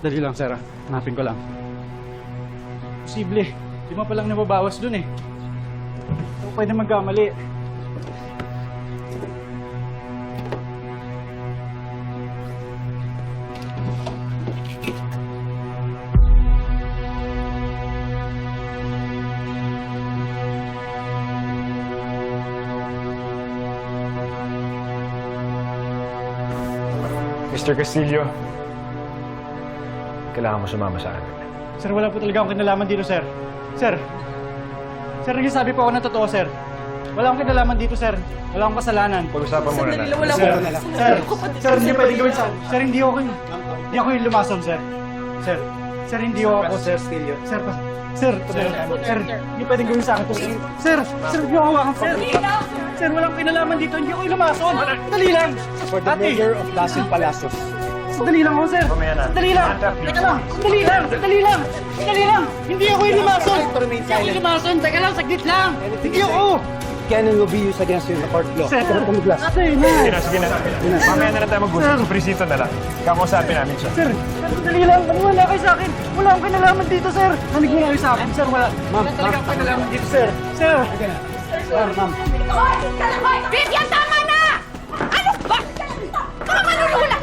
Dali lang, sir. ah. Hanapin ko lang. Posible. Lima pa lang nababawas dun eh. Ako pwede magkamali. Mr. Castillo, kailangan mo sumama sa atin. Sir, wala po talaga akong kinalaman dito, sir. Sir. Sir, nagsasabi po ako ng totoo, sir. Wala akong kinalaman dito, sir. Wala akong kasalanan. Pag-usapan muna natin. Wala Sir, ko. sir, sir, hindi pwede gawin sa... Sir, hindi ako... Hindi ako yung lumason, sir. Sir, sir, hindi ako ako, sir. Sir, pa, sir, sir, sir, hindi pwede gawin sa akin to. Sir, sir, hindi ako hawakan, sir. Sir, walang kinalaman dito, hindi ako yung lumason. Dali lang. For the Ate. murder of Dasil Palacios. Sandali lang ako, sir. Mamaya na. Sandali lang. Teka lang. Sandali lang. Sandali lang. Sandali lang. Hindi ako yung lumason. Hindi ako yung lumason. Teka lang, saglit lang. Hindi ako. Canon will be used against you in the court of law. Sir, ate Sige na. sige na. Mamaya na lang tayo mag-usap. Sa presinto na lang. Kakausapin namin siya. Sir, sir, sandali lang. Maniwala kayo sa akin. Wala akong kinalaman dito, sir. Nanig mo kayo sa akin, sir. Wala. Ma'am, wala talaga akong kinalaman dito, sir. Sir. Sir, ma'am. Vivian, tama na! Ano ba? Mga manunula!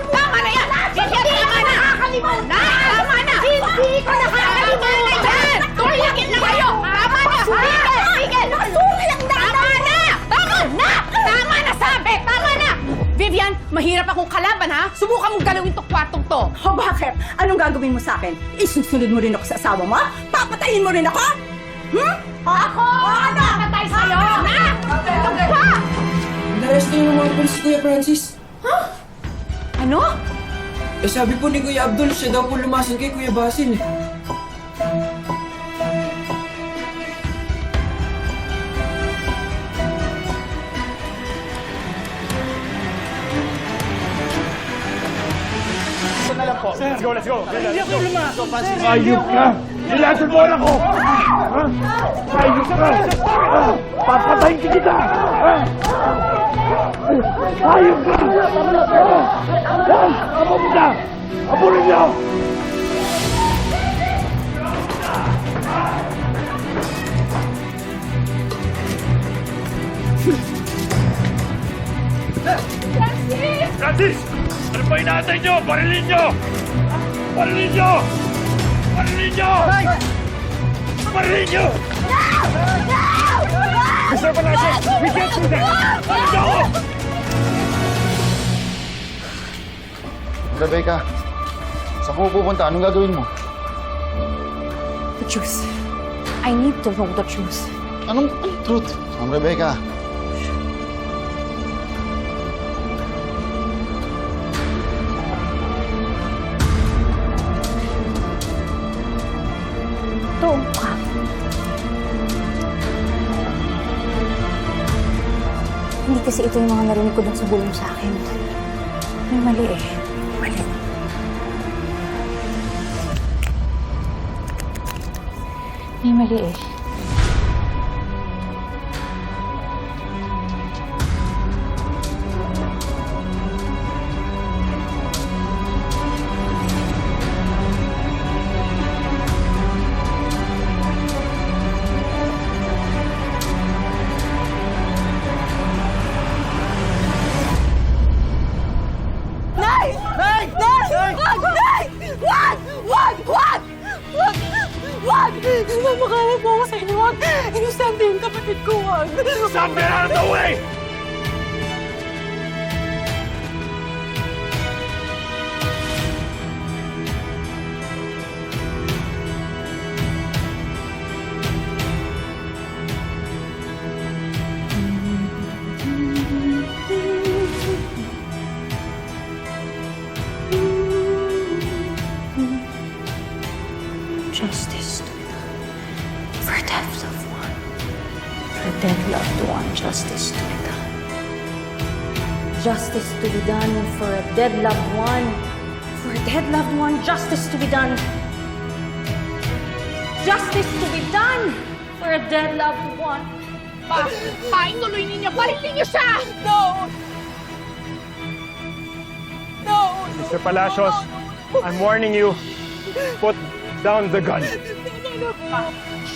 Mahirap akong kalaban ha? Subukan mong galawin to kwartong to. O bakit? Anong gagawin mo sa akin? Isusunod mo rin ako sa asawa mo? Papatayin mo rin ako? Hmm? Ako! Ano? Patay sa'yo! Na! Ito pa! Naresto yung mga polis si Kuya Francis. Ano? Eh sabi po ni Kuya Abdul, siya daw po lumasan kay Kuya Basil. Eh. Let's go, let's go. Hindi ako sir. Ayup ka! Nilasan mo ako! Ha? Ayup ka! Papatayin ka kita! Ha? Ayup ka! Yan! Abo mo na! Abulin niyo! Francis! Ano ba inaantay niyo? Barilin niyo! Niyo! Barilin niyo! Mr. Palacios, we can't do that! Ako! Rebecca, saan ko pupunta? Anong gagawin mo? The truth. I need to know the truth. Anong, anong truth? Ma'am Rebecca, kasi ito yung mga narinig ko dun sa bulong sa akin. May mali eh. Mali. May mali eh. Inosente yung kapatid ko. Wag! Stop it out of the way! Justice to be done. For death loved dead loved one, justice to be done. Justice to be done for a dead loved one. For a dead loved one, justice to be done. Justice to be done for a dead loved one. Pa! Paituloy ninyo! Barilin niyo siya! No! No! Mr. Palacios, I'm warning you. Put down the gun.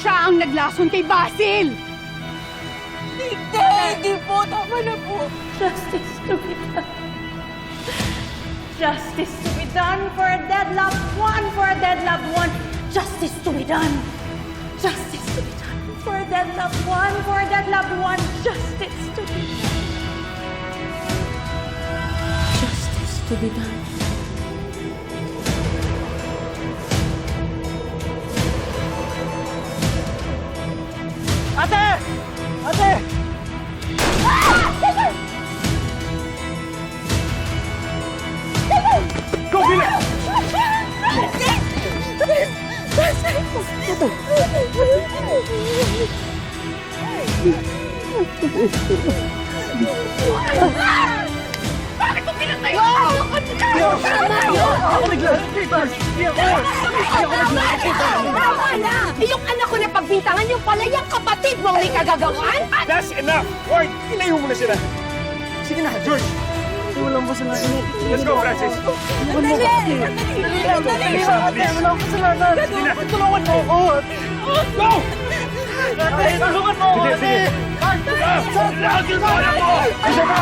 Siya ang naglason kay Basil! Hindi, hindi po. Tama na po. Justice to be done. Justice to be done for a dead loved one, for a dead loved one. Justice to be done. Justice to be done for a dead loved one, for a dead loved one. Justice to be done. Justice to be done. Bakit mo pinatay ko? Ako nagla... Hindi ako! Tama na! Yung anak ko na pagbintangan yung pala yung kapatid mong may kagagawan? That's enough! Ward, ilayo mo na sila. Sige na, George! Walang ba sila? Let's go, Francis. Kasi! Please, ate! Wala akong kasalanan! Tulungan mo ako! Go! Ate! Tulungan mo! Sige, sige. Mo alam mo! Isa pa!